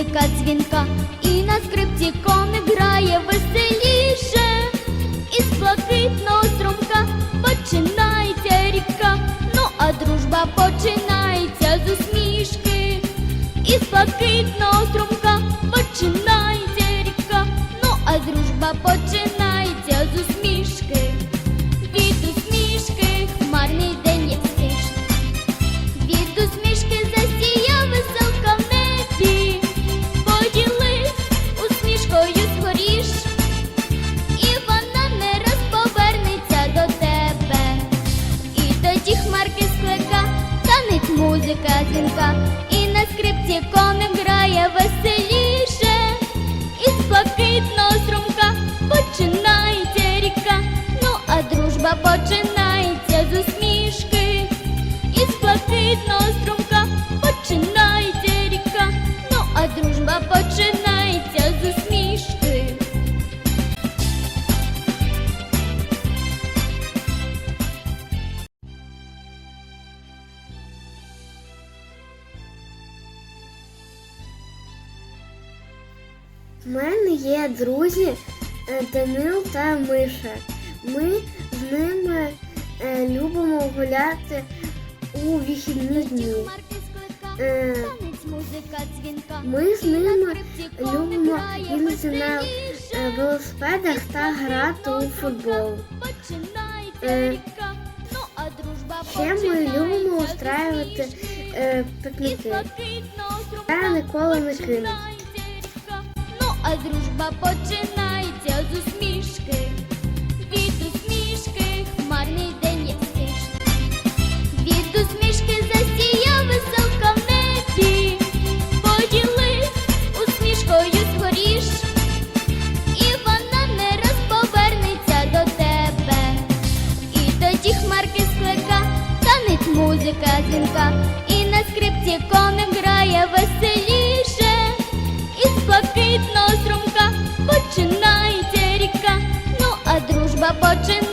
музика дзвінка, і на скрипці коник І тоді хмарки склика, танить музика дзвінка, і на скрипці комік грає У мене є друзі е, Данил та Миша. Ми з ними е, любимо гуляти у вихідні дні. Е, Ми з ними любимо їздити на велосипедах та грати у футбол. Е, Ще ми любимо устраювати пікніки. Я ніколи не кину. А дружба починається з усмішки. Від усмішки хмарний день як стишний. Від усмішки засіяв веселка в небі. Поділись усмішкою згоріш. І вона не раз повернеться до тебе. І тоді хмарки склика, танить музика дзвінка, roboczy